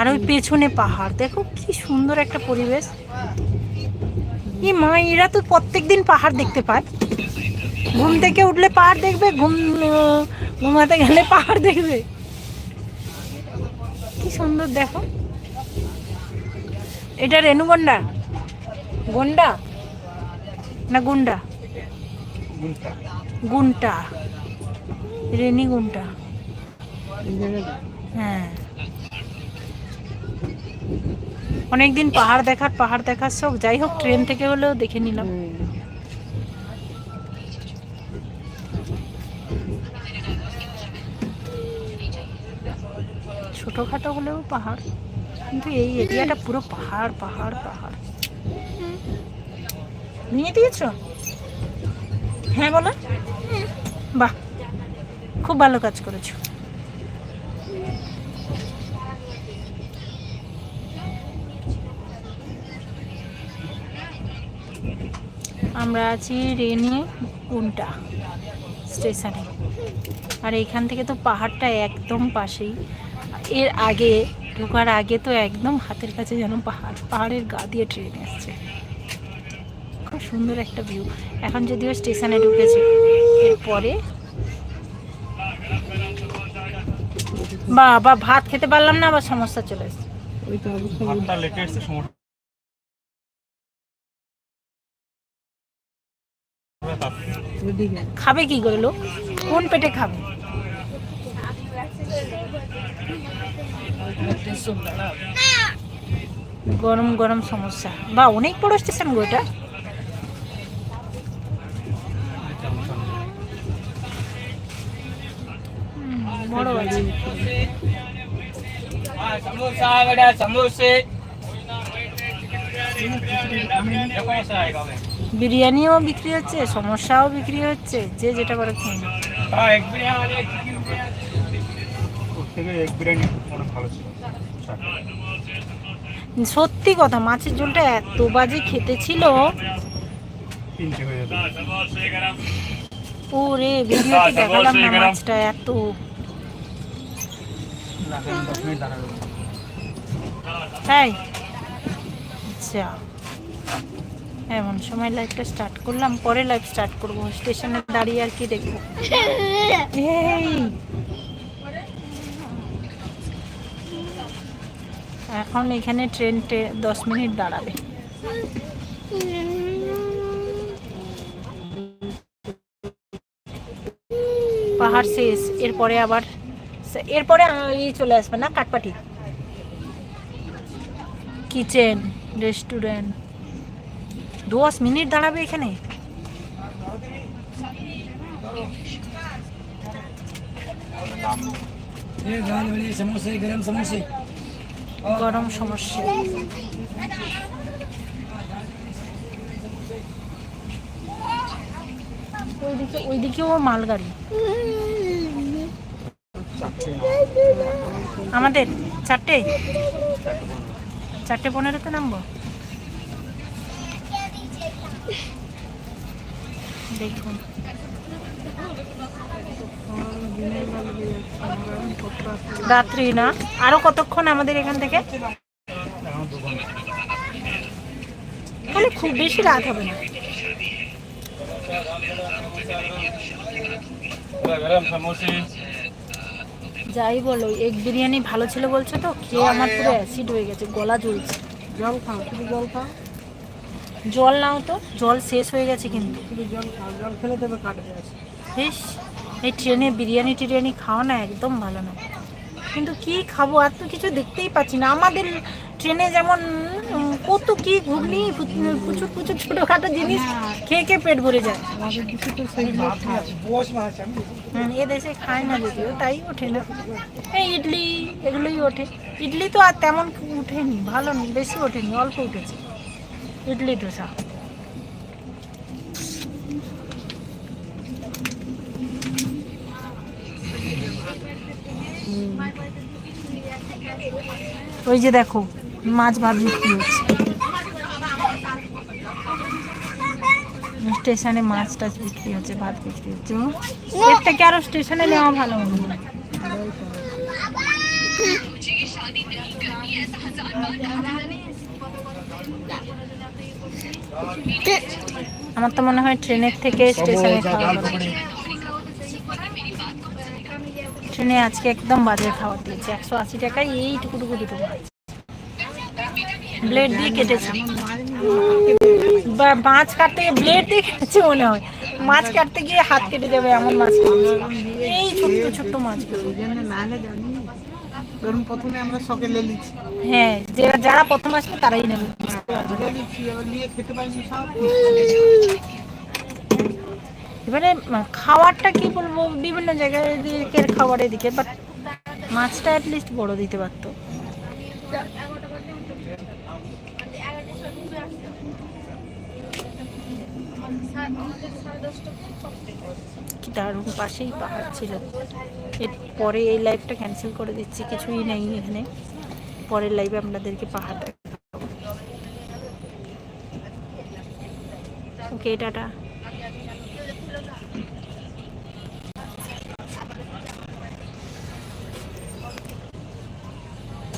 আর ওই পেছনে পাহাড়। দেখো কি সুন্দর একটা পরিবেশ। এই মা এরা তো প্রত্যেক দিন পাহাড় দেখতে পায়। ঘুম থেকে উঠলে পাহাড় দেখবে ঘুম ঘুমাতে গেলে পাহাড় দেখবে। কি সুন্দর দেখো। এটা রেণুগন্ডা। গন্ডা? না গুন্ডা? গুন্টা। রেনি গুন্টা হ্যাঁ। অনেকদিন পাহাড় দেখার পাহাড় দেখার শখ। যাই হোক, ট্রেন থেকে হলেও দেখে নিলাম। ছোটখাটো হলেও পাহাড়, কিন্তু এই এরিয়াটা পুরো পাহাড় পাহাড় পাহাড়। নিয়ে দিয়েছ? হ্যাঁ বলো। বাহ, খুব ভালো কাজ করেছ। আমরা আছি রেনি উল্টা স্টেশনে। আর এখান থেকে তো পাহাড়টা একদম পাশেই। এর আগে ঢোকার আগে তো একদম হাতের কাছে যেন পাহাড় পাহাড়ের গা দিয়ে ট্রেন এসছে। খুব সুন্দর একটা ভিউ এখন যদিও স্টেশনে ঢুকেছে এরপরে বা ভাত খেতে পারলাম না আবার সমস্যা চলে এসছে। খাবে কি করে লোক কোন পেটে খাবে গরম গরম সমস্যা বা অনেক বড় স্টেশন গো এটা হুম, বড় আছে समोसा बेटा समोसे समोसा आएगा বিরিয়ানিও বিক্রি হচ্ছে সমস্যাও বিক্রি হচ্ছে যে যেটা করে সত্যি কথা মাছের ঝোলটা এত বাজে খেতে ছিল। ওরে ভিডিওতে দেখালাম না মাছটা এত। তাই আচ্ছা এমন সময় লাইভটা স্টার্ট করলাম, পরে লাইভ স্টার্ট করব। স্টেশনে দাঁড়িয়ে আর কি দেখব? এখন এখানে ট্রেন টে- দশ মিনিট দাঁড়াবে। পাহাড় শেষ, এরপরে আবার এরপরে এই চলে আসবে না কাটপাটি কিচেন রেস্টুরেন্ট দশ মিনিট দাঁড়াবে এখানে? গরম সমস্যা। গরম ওইদিকে ওইদিকে ও মালগাড়ি। আমাদের চারটে? চারটে পনেরোতে নামবো? দেখুন। রাত্রি না। আরও কতক্ষণ আমাদের এখান থেকে? তাহলে খুব বেশি রাত হবে না। যাই বলো এগ বিরিয়ানি ভালো ছিল বলছো তো? খেয়ে আমার পুরো অ্যাসিড হয়ে গেছে, গলা জ্বলছে। জল খাও শুধু জল খাও। জল নাও তো জল শেষ হয়ে গেছে কিন্তু। শুধু জল খেলে দেবে কাটবে বেশ এই ট্রেনে বিরিয়ানি টিরিয়ানি খাওয়া না একদম ভালো না। কিন্তু কি খাব আর তো কিছু দেখতেই পাচ্ছি না। আমাদের ট্রেনে যেমন কত কি ঘুগনি প্রচুর প্রচুর ছোটোখাটো জিনিস খেয়ে খেয়ে পেট ভরে যায়। এ দেশে খায় না যদিও তাই ওঠে না। এই ইডলি এগুলোই ওঠে। ইডলি তো আর তেমন উঠেনি ভালো নেই বেশি ওঠেনি অল্প উঠেছে। ইডলি ডোসা ওই যে দেখো মাছ ভাত বিক্রি হচ্ছে। স্টেশনে মাছ টাছ বিক্রি হচ্ছে ভাত বিক্রি হচ্ছে। এর থেকে আরও স্টেশনে নেওয়া ভালো হবে? আমার তো মনে হয় ট্রেনের থেকে স্টেশনে খাওয়া ট্রেনে আজকে একদম বাজে খাবার দিয়েছে। একশো আশি টাকায় এইটুকুটুকু দুটো মাছ ব্লেড দিয়ে কেটেছে। মাছ কাটতে গিয়ে ব্লেড দিয়ে কেটেছে মনে হয়। মাছ কাটতে গিয়ে হাত কেটে যাবে এমন মাছ এই ছোট্ট ছোট্ট। ধরুন প্রথমে আমরা সকালে হ্যাঁ যারা প্রথম আসবে তারাই নেবে। এবার খাবারটা কি বলব? বিভিন্ন জায়গায় দিকের খাবার এদিকে বাট মাছটা অ্যাটলিস্ট বড় দিতে পারতো। কি দারুণ পাশেই পাহাড় ছিল। এর পরে এই লাইভটা ক্যান্সেল করে দিচ্ছি, কিছুই নেই এখানে। পরের লাইভে আপনাদেরকে পাহাড় ওকে টাটা।